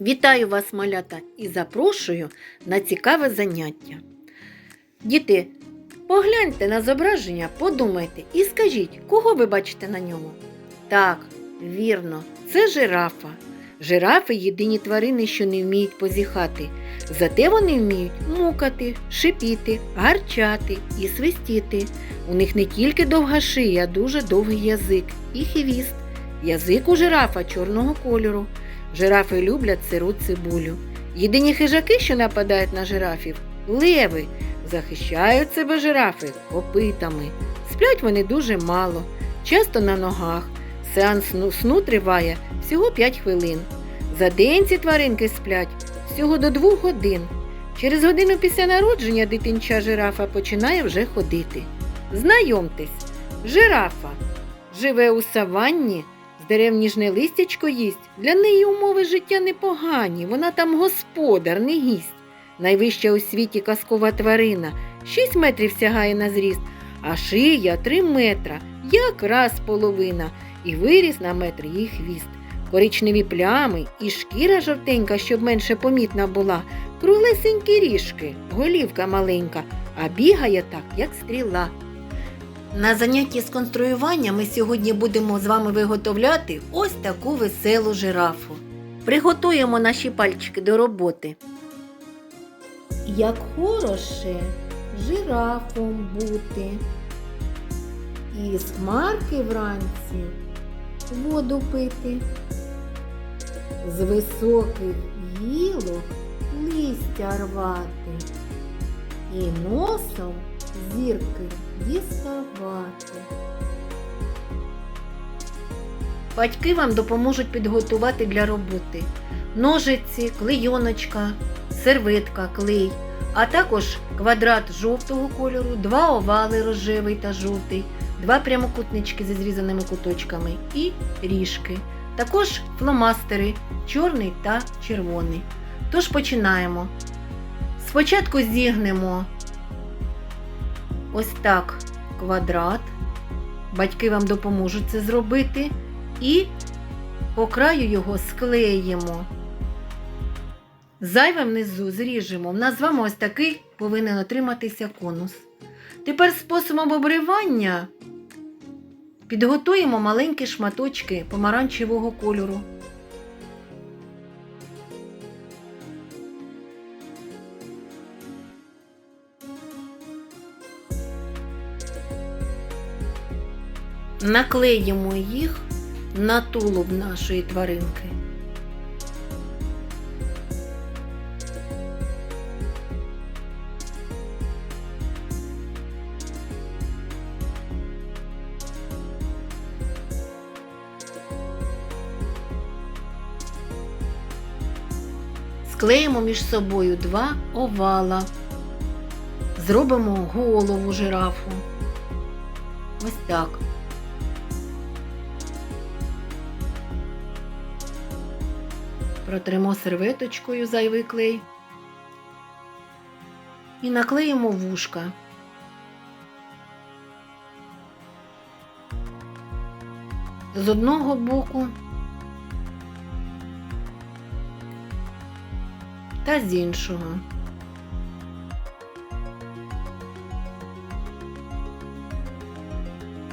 Вітаю вас, малята, і запрошую на цікаве заняття. Діти, погляньте на зображення, подумайте і скажіть, кого ви бачите на ньому? Так, вірно, це жирафа. Жирафи єдині тварини, що не вміють позіхати. Зате вони вміють мукати, шипіти, гарчати і свистіти. У них не тільки довга шия, а дуже довгий язик і хвіст. Язик у жирафа чорного кольору. Жирафи люблять сиру цибулю. Єдині хижаки, що нападають на жирафів леви. Захищають себе жирафи копитами. Сплять вони дуже мало, часто на ногах. Сеанс сну, триває всього 5 хвилин. За день ці тваринки сплять всього до 2 годин. Через годину після народження дитинча жирафа починає вже ходити. Знайомтесь, жирафа живе у саванні, дерев ніжне листячко їсть. Для неї умови життя непогані, вона там господар, не гість. Найвища у світі казкова тварина, 6 метрів сягає на зріст, а шия 3 метра, якраз половина, і виріс на метр її хвіст. Коричневі плями і шкіра жовтенька, щоб менше помітна була, круглесенькі ріжки, голівка маленька, а бігає так, як стріла. На занятті з конструювання ми сьогодні будемо з вами виготовляти ось таку веселу жирафу. Приготуємо наші пальчики до роботи. Як хороше жирафом бути. І з хмарки вранці воду пити. З високих гілок листя рвати. І носом зірки діставати. Батьки вам допоможуть підготувати для роботи ножиці, клейоночка, серветка, клей, а також квадрат жовтого кольору, два овали рожевий та жовтий, два прямокутнички зі зрізаними куточками і ріжки. Також фломастери чорний та червоний. Тож починаємо. Спочатку зігнемо ось так квадрат. Батьки вам допоможуть це зробити. І по краю його склеїмо. Зайве внизу зріжемо. В нас з вами ось такий повинен отриматися конус. Тепер способом обривання підготуємо маленькі шматочки помаранчевого кольору. Наклеїмо їх на тулуб нашої тваринки. Склеїмо між собою два овала. Зробимо голову жирафу. Ось так. Протримо серветочкою зайвий клей і наклеїмо вушка. З одного боку та з іншого.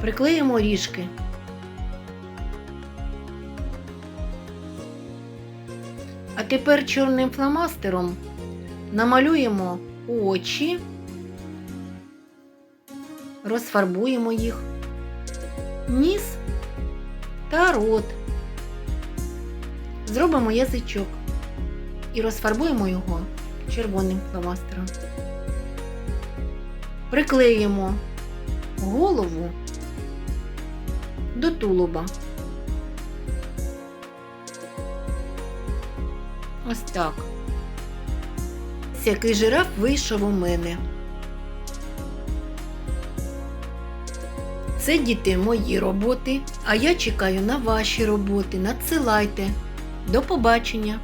Приклеїмо ріжки. А тепер чорним фломастером намалюємо очі, розфарбуємо їх, ніс та рот. Зробимо язичок і розфарбуємо його червоним фломастером. Приклеїмо голову до тулуба. Ось так. Ось Який жираф вийшов у мене. Це діти мої роботи, а я чекаю на ваші роботи. Надсилайте. До побачення!